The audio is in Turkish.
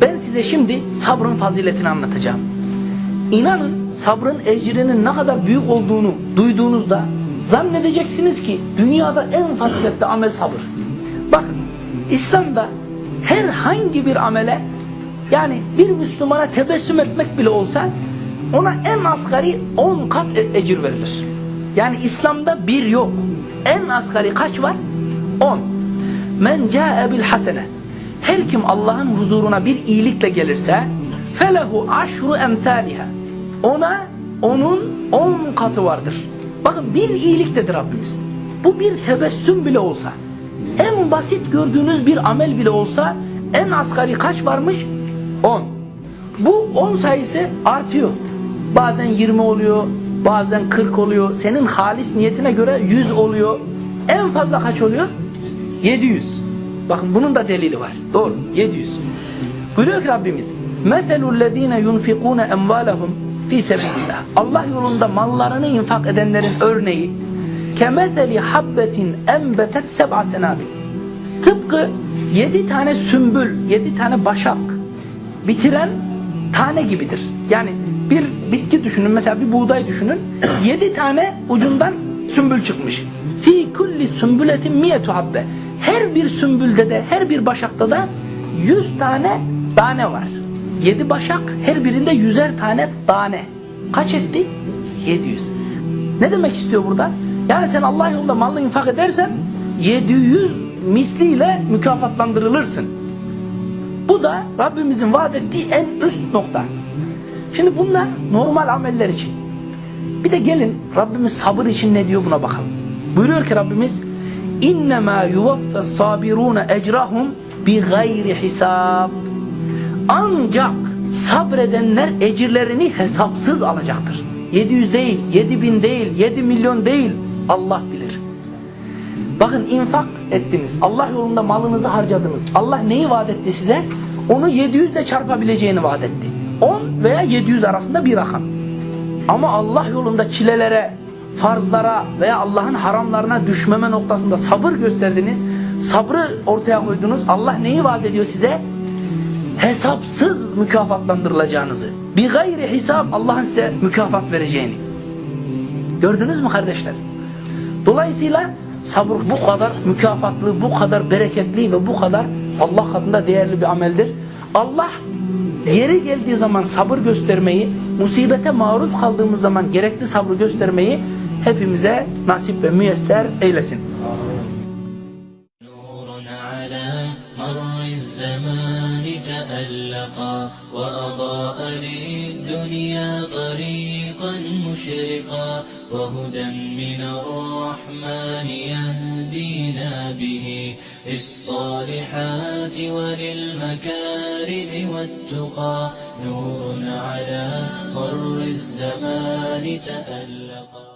Ben size şimdi sabrın faziletini anlatacağım. İnanın sabrın ecrinin ne kadar büyük olduğunu duyduğunuzda zannedeceksiniz ki dünyada en faziletli amel sabır. Bakın İslam'da herhangi bir amele yani bir Müslümana tebessüm etmek bile olsa ona en asgari 10 kat e- ecir verilir. Yani İslam'da bir yok. En asgari kaç var? 10. Men ca'e bil hasene. Her kim Allah'ın huzuruna bir iyilikle gelirse felehu aşru emtaliha. Ona onun 10 katı vardır. Bakın bir iyilik dedi Rabbimiz. Bu bir tebessüm bile olsa, en basit gördüğünüz bir amel bile olsa en asgari kaç varmış? 10. Bu 10 sayısı artıyor. Bazen 20 oluyor, bazen 40 oluyor. Senin halis niyetine göre 100 oluyor. En fazla kaç oluyor? 700. Bakın bunun da delili var. Doğru. 700. Buyuruyor ki Rabbimiz مَثَلُ الَّذ۪ينَ يُنْفِقُونَ اَمْوَالَهُمْ ف۪ي سَبِيلِ Allah yolunda mallarını infak edenlerin örneği كَمَثَلِ حَبَّةٍ اَنْبَتَتْ سَبْعَ سَنَابِلٍ Tıpkı yedi tane sümbül, yedi tane başak bitiren tane gibidir. Yani bir bitki düşünün, mesela bir buğday düşünün. Yedi tane ucundan sümbül çıkmış. Fi kulli sümbületin miyetu habbe. her bir sümbülde de, her bir başakta da yüz tane tane var. Yedi başak, her birinde yüzer tane tane. Kaç etti? 700. Ne demek istiyor burada? Yani sen Allah yolunda malını infak edersen 700 misliyle mükafatlandırılırsın. Bu da Rabbimizin vaat ettiği en üst nokta. Şimdi bunlar normal ameller için. Bir de gelin Rabbimiz sabır için ne diyor buna bakalım. Buyuruyor ki Rabbimiz İnnemâ yuvaffes sabirûne ecrahum bi gayri hisab. Ancak sabredenler ecirlerini hesapsız alacaktır. 700 değil, 7000 değil, 7 milyon değil. Allah bilir. Bakın infak ettiniz. Allah yolunda malınızı harcadınız. Allah neyi vaat etti size? Onu 700 ile çarpabileceğini vaat etti. 10 veya 700 arasında bir rakam. Ama Allah yolunda çilelere, farzlara veya Allah'ın haramlarına düşmeme noktasında sabır gösterdiniz. Sabrı ortaya koydunuz. Allah neyi vaat ediyor size? Hesapsız mükafatlandırılacağınızı. Bir gayri hesap Allah'ın size mükafat vereceğini. Gördünüz mü kardeşler? Dolayısıyla sabır bu kadar mükafatlı, bu kadar bereketli ve bu kadar Allah katında değerli bir ameldir. Allah yeri geldiği zaman sabır göstermeyi, musibete maruz kaldığımız zaman gerekli sabrı göstermeyi hepimize nasip ve müyesser eylesin. الزمان تألقا وأضاء للدنيا طريقا مشرقا وهدى من الرحمن يهدينا به للصالحات وللمكارم والتقى نور على مر الزمان تألقا